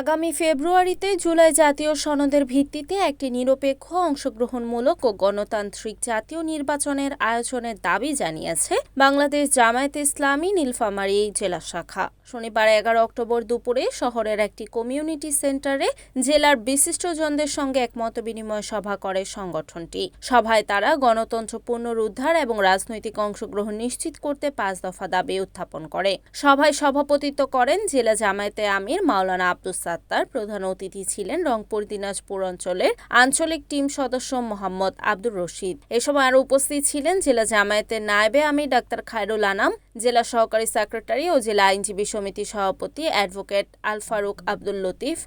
আগামী ফেব্রুয়ারিতে জুলাই জাতীয় সনদের ভিত্তিতে একটি নিরপেক্ষ অংশগ্রহণমূলক ও গণতান্ত্রিক জাতীয় নির্বাচনের আয়োজনের দাবি জানিয়েছে বাংলাদেশ জামায়াতে ইসলামী, নীলফামারী জেলা শাখা। শনিবার এগারো অক্টোবর দুপুরে শহরের একটি কমিউনিটি সেন্টারে জেলার বিশিষ্টজনদের সঙ্গে এক মতবিনিময় সভা করে সংগঠনটি। সভায় তারা গণতন্ত্র পুনরুদ্ধার এবং রাজনৈতিক অংশগ্রহণ নিশ্চিত করতে পাঁচ দফা দাবি উত্থাপন করে। সভায় সভাপতিত্ব করেন জেলা জামায়াতে আমির মাওলানা আব্দুল সাত্তার, প্রধান অতিথি ছিলেন রংপুর দিনাজপুর অঞ্চলের আঞ্চলিক টিম সদস্য মোহাম্মদ আব্দুর রশিদ। এ সময় আরও উপস্থিত ছিলেন জেলা জামায়াতের নায়েবে আমির ডাক্তার খায়রুল আনাম, জেলা সহকারী সেক্রেটারি ও জেলা আইনজীবী সমিতির সভাপতি অ্যাডভোকেট আল ফারুক আব্দুল লতিফ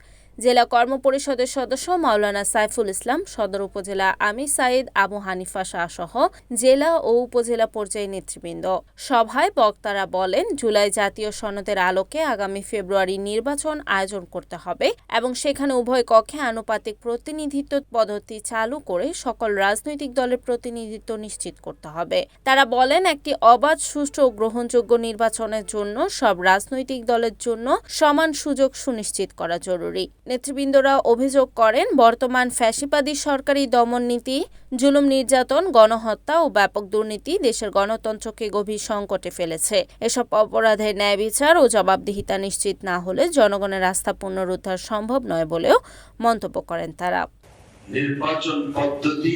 জেলা কর্ম পরিষদের সদস্য মাওলানা সাইফুল ইসলাম, সদর উপজেলা আমি সাইদ আবু হানিফা শাহ সহ জেলা ও উপজেলা পর্যায়ে নেতৃবৃন্দ। সভায় বক্তারা বলেন, জুলাই জাতীয় সনদের আলোকে আগামী ফেব্রুয়ারি নির্বাচন আয়োজন করতে হবে এবং সেখানে উভয় কক্ষে আনুপাতিক প্রতিনিধিত্ব পদ্ধতি চালু করে সকল রাজনৈতিক দলের প্রতিনিধিত্ব নিশ্চিত করতে হবে। তারা বলেন, একটি অবাধ, সুষ্ঠু ও গ্রহণযোগ্য নির্বাচনের জন্য সব রাজনৈতিক দলের জন্য সমান সুযোগ সুনিশ্চিত করা জরুরি। নেতৃবৃন্দরা অভিযোগ করেন, বর্তমান ফ্যাসিবাদী সরকারি দমন নীতি, জুলুম নির্যাতন, গণহত্যা ও ব্যাপক দুর্নীতি দেশের গণতন্ত্রকে গভীর সংকটে ফেলেছে। এসব অপরাধের ন্যায় বিচার ও জবাবদিহিতা নিশ্চিত না হলে জনগণের আস্থা পুনরুদ্ধার সম্ভব নয় বলেও মন্তব্য করেন তারা। নির্বাচন পদ্ধতি,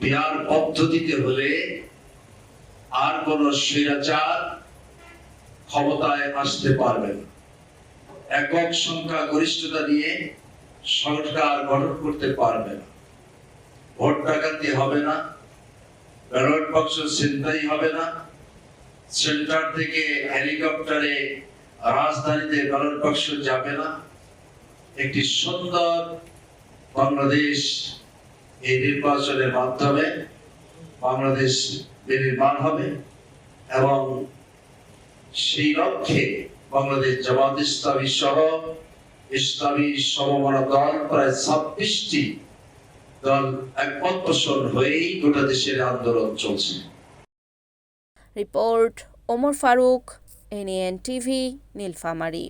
বিহার পদ্ধতিতে হলে আর কোন স্বৈরাচার ক্ষমতায় আসতে পারবে না। একক সংখ্যা গরিষ্ঠতা নিয়ে সরকার গঠন করতে পারবে না। ভোট ডাকাতি হবে না, ব্যালট বাক্স ছিনতাই হবে না সেন্টার থেকে হেলিকপ্টারে রাজধানীতে ব্যালট বাক্স যাবে না। একটি সুন্দর বাংলাদেশ এই নির্বাচনের মাধ্যমে বাংলাদেশ বিনির্মাণ হবে এবং সেই লক্ষ্যে বাংলাদেশ জামাত ইসলামী সহ ইসলামী সমমানা দল প্রায় ছাব্বিশটি দল একমত পোষণ হয়েই গোটা দেশের আন্দোলন চলছে। Report, Omar Faruk NN TV, Nilphamari.